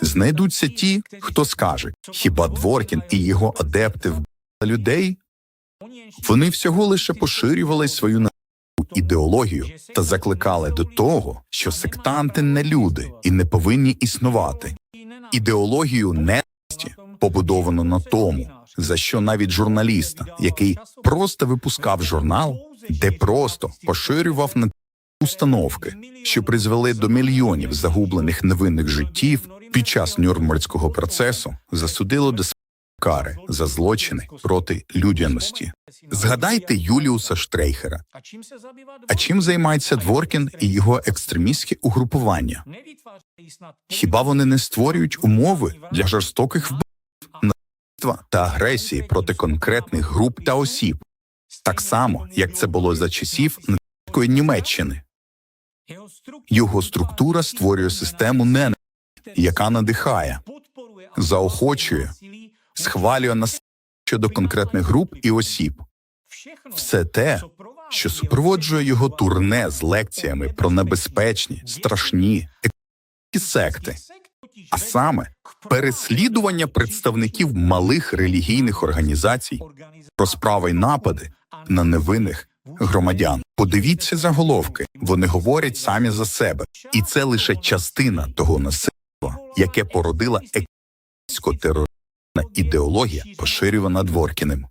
Знайдуться ті, хто скаже, хіба Дворкін і його адепти вбили людей? Вони всього лише поширювали свою на- ідеологію та закликали до того, що сектанти не люди і не повинні існувати. Ідеологію ненависті побудовано на тому, за що навіть журналіста, який просто випускав журнал, де просто поширював на установки, що призвели до мільйонів загублених невинних життів під час Нюрнберзького процесу, засудило до кари за злочини проти людяності. Згадайте Юліуса Штрейхера. А чим займається Дворкін і його екстремістське угрупування? Хіба вони не створюють умови для жорстоких вбивств, насильства та агресії проти конкретних груп та осіб, так само як це було за часів нацистської Німеччини? Його структура створює систему ненависті, яка надихає, заохочує, схвалює насильство щодо конкретних груп і осіб. Все те, що супроводжує його турне з лекціями про небезпечні, страшні секти, а саме переслідування представників малих релігійних організацій, розправи й напади на невинних громадян. Подивіться заголовки, вони говорять самі за себе, і це лише частина того насильства, яке породила економічно-терористична ідеологія, поширювана Дворкіним.